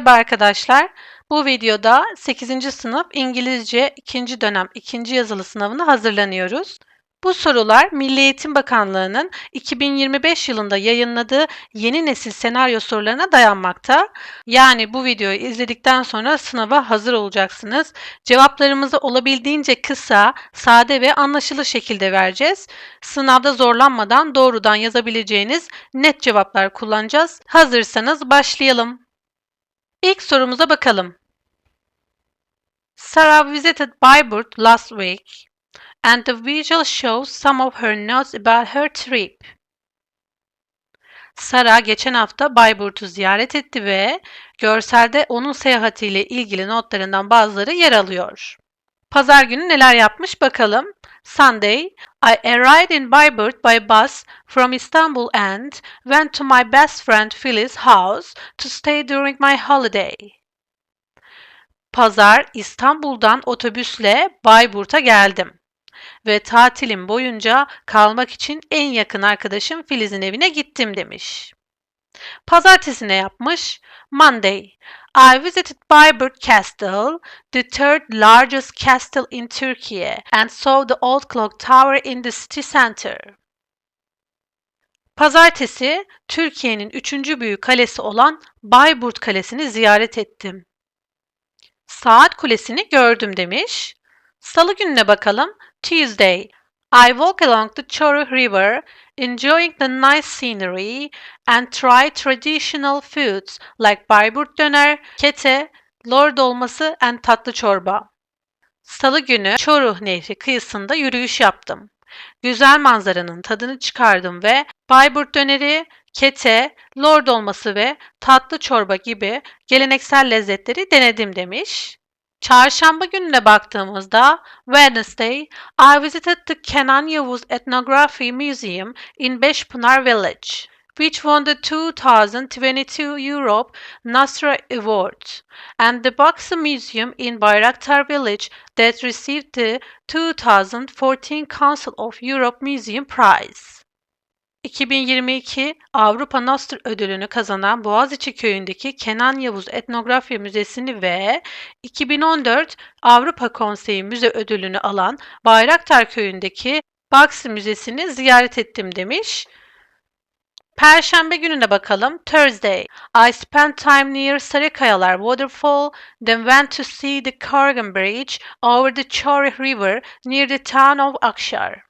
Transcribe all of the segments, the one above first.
Merhaba arkadaşlar. Bu videoda 8. sınıf İngilizce 2. dönem 2. yazılı sınavına hazırlanıyoruz. Bu sorular Milli Eğitim Bakanlığı'nın 2025 yılında yayınladığı yeni nesil senaryo sorularına dayanmakta. Yani bu videoyu izledikten sonra sınava hazır olacaksınız. Cevaplarımızı olabildiğince kısa, sade ve anlaşılır şekilde vereceğiz. Sınavda zorlanmadan doğrudan yazabileceğiniz net cevaplar kullanacağız. Hazırsanız başlayalım. İlk sorumuza bakalım. Sarah visited Bayburt last week and the visual shows some of her notes about her trip. Sarah geçen hafta Bayburt'u ziyaret etti ve görselde onun seyahatiyle ilgili notlarından bazıları yer alıyor. Pazar günü neler yapmış bakalım. Sunday, I arrived in Bayburt by bus from Istanbul and went to my best friend Phyllis' house to stay during my holiday. Pazar, İstanbul'dan otobüsle Bayburt'a geldim ve tatilim boyunca kalmak için en yakın arkadaşım Filiz'in evine gittim demiş. Pazartesi ne yapmış? Monday. I visited Bayburt Castle, the third largest castle in Turkey, and saw the old clock tower in the city center. Pazartesi, Türkiye'nin üçüncü büyük kalesi olan Bayburt Kalesi'ni ziyaret ettim. Saat Kulesi'ni gördüm demiş. Salı gününe bakalım. Tuesday. I walk along the Çoruh River, enjoying the nice scenery and try traditional foods like Bayburt döner, kete, lor dolması and tatlı çorba. Salı günü Çoruh Nehri kıyısında yürüyüş yaptım. Güzel manzaranın tadını çıkardım ve Bayburt döneri, kete, lor dolması ve tatlı çorba gibi geleneksel lezzetleri denedim demiş. Çarşamba gününe baktığımızda Wednesday, I visited the Kenan Yavuz Ethnography Museum in Beşpınar Village, which won the 2022 Europe Nasra Award, and the Baksı Museum in Bayraktar Village that received the 2014 Council of Europe Museum Prize. 2022 Avrupa Nostr ödülünü kazanan Boğaziçi Köyü'ndeki Kenan Yavuz Etnografya Müzesi'ni ve 2014 Avrupa Konseyi Müze ödülünü alan Bayraktar Köyü'ndeki Baksı Müzesi'ni ziyaret ettim demiş. Perşembe gününe bakalım. Thursday. I spent time near Sarıkayalar Waterfall, then went to see the Kargan Bridge over the Chorih River near the town of Akşar.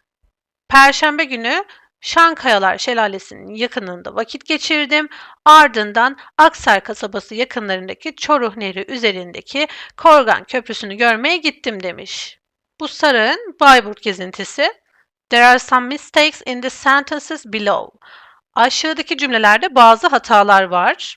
Perşembe günü Şankayalar Şelalesi'nin yakınında vakit geçirdim. Ardından Aksar kasabası yakınlarındaki Çoruh Nehri üzerindeki Korgan Köprüsü'nü görmeye gittim demiş. Bu Sarı'nın Bayburt gezintisi. There are some mistakes in the sentences below. Aşağıdaki cümlelerde bazı hatalar var.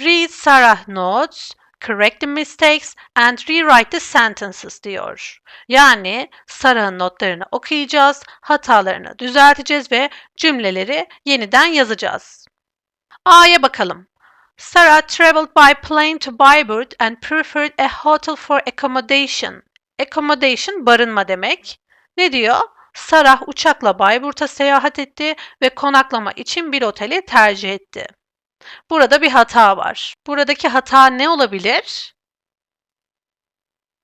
Read Sarah notes correct the mistakes and rewrite the sentences diyor. Yani Sarah'ın notlarını okuyacağız, hatalarını düzelteceğiz ve cümleleri yeniden yazacağız. A'ya bakalım. Sarah traveled by plane to Bayburt and preferred a hotel for accommodation. Accommodation barınma demek. Ne diyor? Sarah uçakla Bayburt'a seyahat etti ve konaklama için bir oteli tercih etti. Burada bir hata var. Buradaki hata ne olabilir?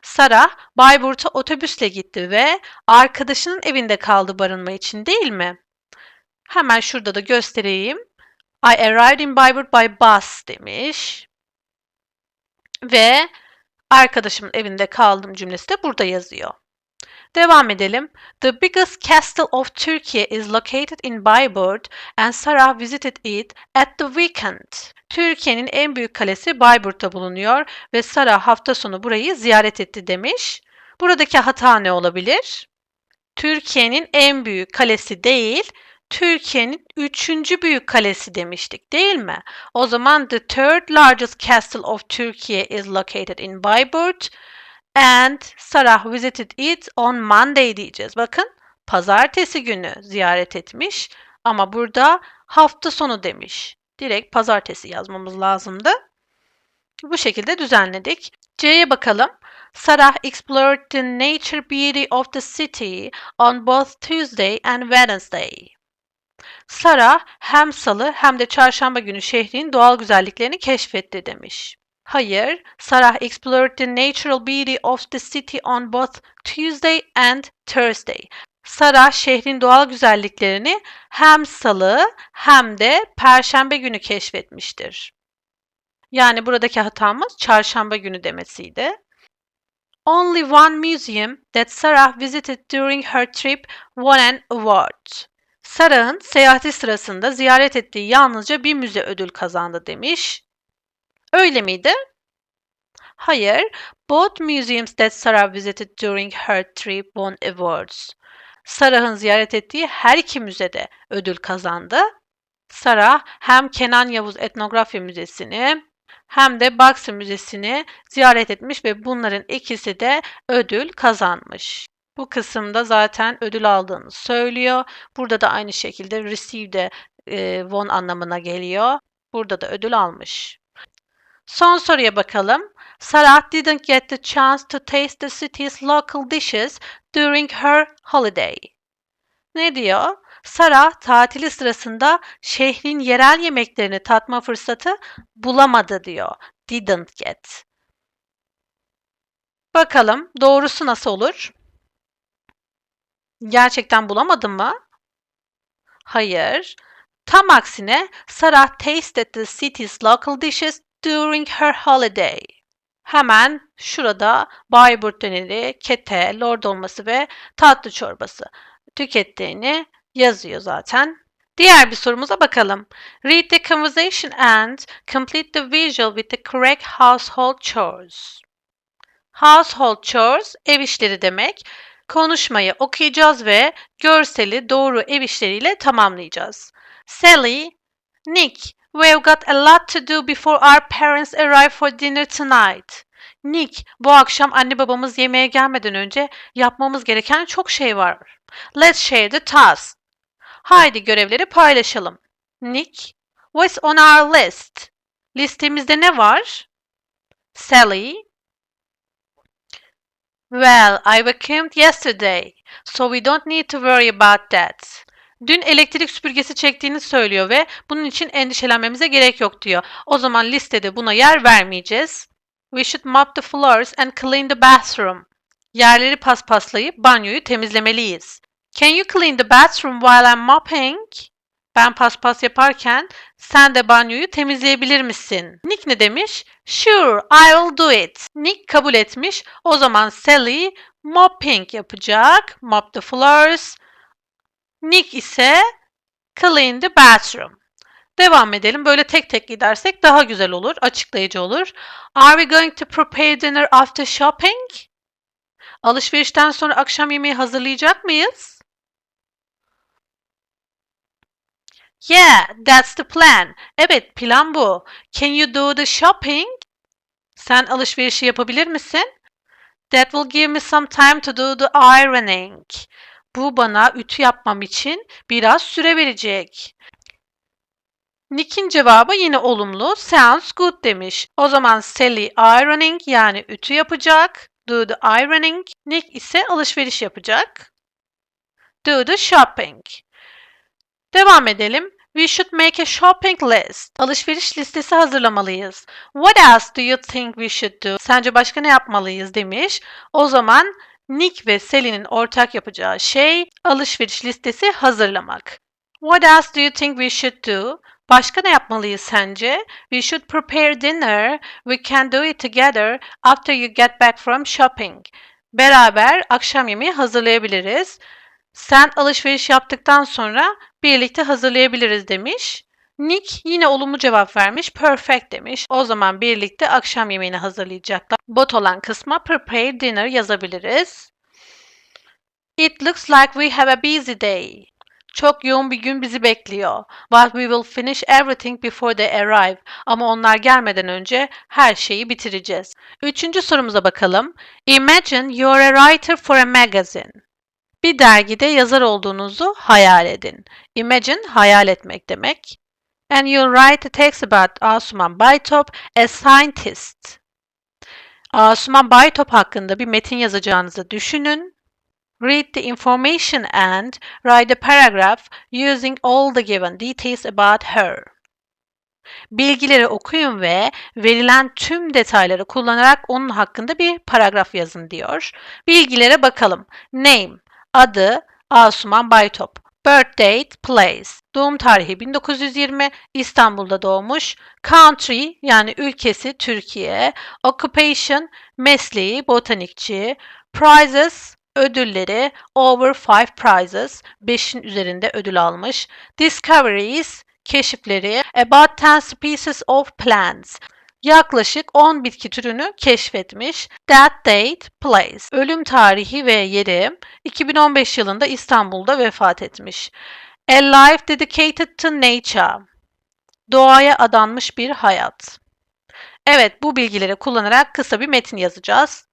Sara Bayburt'a otobüsle gitti ve arkadaşının evinde kaldı barınma için değil mi? Hemen şurada da göstereyim. I arrived in Bayburt by bus demiş. Ve arkadaşımın evinde kaldım cümlesi de burada yazıyor. Devam edelim. The biggest castle of Turkey is located in Bayburt and Sarah visited it at the weekend. Türkiye'nin en büyük kalesi Bayburt'ta bulunuyor ve Sarah hafta sonu burayı ziyaret etti demiş. Buradaki hata ne olabilir? Türkiye'nin en büyük kalesi değil, Türkiye'nin üçüncü büyük kalesi demiştik değil mi? O zaman the third largest castle of Turkey is located in Bayburt and Sarah visited it on Monday diyeceğiz. Bakın pazartesi günü ziyaret etmiş ama burada hafta sonu demiş. Direkt pazartesi yazmamız lazımdı. Bu şekilde düzenledik. C'ye bakalım. Sarah explored the nature beauty of the city on both Tuesday and Wednesday. Sarah hem salı hem de çarşamba günü şehrin doğal güzelliklerini keşfetti demiş. Hayır, Sarah explored the natural beauty of the city on both Tuesday and Thursday. Sarah şehrin doğal güzelliklerini hem salı hem de perşembe günü keşfetmiştir. Yani buradaki hatamız çarşamba günü demesiydi. Only one museum that Sarah visited during her trip won an award. Sarah'ın seyahati sırasında ziyaret ettiği yalnızca bir müze ödül kazandı demiş. Öyle miydi? Hayır. Both museums that Sarah visited during her trip won awards. Sarah'ın ziyaret ettiği her iki müzede ödül kazandı. Sarah hem Kenan Yavuz Etnografya Müzesi'ni hem de Baksı Müzesi'ni ziyaret etmiş ve bunların ikisi de ödül kazanmış. Bu kısımda zaten ödül aldığını söylüyor. Burada da aynı şekilde receive de e, won anlamına geliyor. Burada da ödül almış. Son soruya bakalım. Sarah didn't get the chance to taste the city's local dishes during her holiday. Ne diyor? Sarah tatili sırasında şehrin yerel yemeklerini tatma fırsatı bulamadı diyor. Didn't get. Bakalım doğrusu nasıl olur? Gerçekten bulamadın mı? Hayır. Tam aksine Sarah tasted the city's local dishes during her holiday. Hemen şurada Bayburt döneri, kete, lord olması ve tatlı çorbası tükettiğini yazıyor zaten. Diğer bir sorumuza bakalım. Read the conversation and complete the visual with the correct household chores. Household chores ev işleri demek. Konuşmayı okuyacağız ve görseli doğru ev işleriyle tamamlayacağız. Sally, Nick, we've got a lot to do before our parents arrive for dinner tonight. Nick, bu akşam anne babamız yemeğe gelmeden önce yapmamız gereken çok şey var. Let's share the task. Haydi görevleri paylaşalım. Nick, what's on our list? Listemizde ne var? Sally, Well, I vacuumed yesterday, so we don't need to worry about that. Dün elektrik süpürgesi çektiğini söylüyor ve bunun için endişelenmemize gerek yok diyor. O zaman listede buna yer vermeyeceğiz. We should mop the floors and clean the bathroom. Yerleri paspaslayıp banyoyu temizlemeliyiz. Can you clean the bathroom while I'm mopping? Ben paspas yaparken sen de banyoyu temizleyebilir misin? Nick ne demiş? Sure, I will do it. Nick kabul etmiş. O zaman Sally mopping yapacak. Mop the floors. Nick ise clean the bathroom. Devam edelim. Böyle tek tek gidersek daha güzel olur, açıklayıcı olur. Are we going to prepare dinner after shopping? Alışverişten sonra akşam yemeği hazırlayacak mıyız? Yeah, that's the plan. Evet, plan bu. Can you do the shopping? Sen alışverişi yapabilir misin? That will give me some time to do the ironing. Bu bana ütü yapmam için biraz süre verecek. Nick'in cevabı yine olumlu. Sounds good demiş. O zaman Sally ironing yani ütü yapacak. Do the ironing. Nick ise alışveriş yapacak. Do the shopping. Devam edelim. We should make a shopping list. Alışveriş listesi hazırlamalıyız. What else do you think we should do? Sence başka ne yapmalıyız demiş. O zaman Nick ve Sally'nin ortak yapacağı şey alışveriş listesi hazırlamak. What else do you think we should do? Başka ne yapmalıyız sence? We should prepare dinner. We can do it together after you get back from shopping. Beraber akşam yemeği hazırlayabiliriz. Sen alışveriş yaptıktan sonra birlikte hazırlayabiliriz demiş. Nick yine olumlu cevap vermiş. Perfect demiş. O zaman birlikte akşam yemeğini hazırlayacaklar. Bot olan kısma prepare dinner yazabiliriz. It looks like we have a busy day. Çok yoğun bir gün bizi bekliyor. But we will finish everything before they arrive. Ama onlar gelmeden önce her şeyi bitireceğiz. Üçüncü sorumuza bakalım. Imagine you're a writer for a magazine. Bir dergide yazar olduğunuzu hayal edin. Imagine hayal etmek demek. And you write a text about Asuman Baytop, a scientist. Asuman Baytop hakkında bir metin yazacağınızı düşünün. Read the information and write a paragraph using all the given details about her. Bilgileri okuyun ve verilen tüm detayları kullanarak onun hakkında bir paragraf yazın diyor. Bilgilere bakalım. Name, adı Asuman Baytop. Birth date, place. Doğum tarihi 1920, İstanbul'da doğmuş. Country yani ülkesi Türkiye. Occupation, mesleği botanikçi. Prizes, ödülleri over 5 prizes, 5'in üzerinde ödül almış. Discoveries, keşifleri about 10 species of plants. Yaklaşık 10 bitki türünü keşfetmiş. That date, place. Ölüm tarihi ve yeri 2015 yılında İstanbul'da vefat etmiş. A life dedicated to nature. Doğaya adanmış bir hayat. Evet, bu bilgileri kullanarak kısa bir metin yazacağız.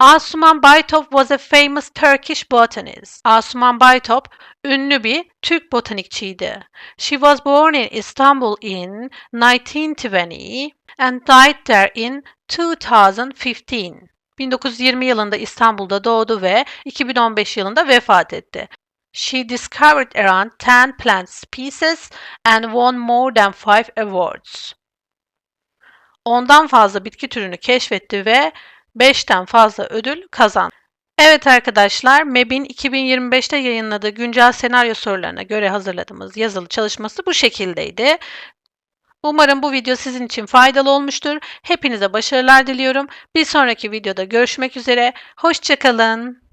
Asuman Baytop was a famous Turkish botanist. Asuman Baytop ünlü bir Türk botanikçiydi. She was born in Istanbul in 1920 and died there in 2015. 1920 yılında İstanbul'da doğdu ve 2015 yılında vefat etti. She discovered around 10 plant species and won more than 5 awards. Ondan fazla bitki türünü keşfetti ve 5'ten fazla ödül kazandı. Evet arkadaşlar, MEB'in 2025'te yayınladığı güncel senaryo sorularına göre hazırladığımız yazılı çalışması bu şekildeydi. Umarım bu video sizin için faydalı olmuştur. Hepinize başarılar diliyorum. Bir sonraki videoda görüşmek üzere. Hoşçakalın.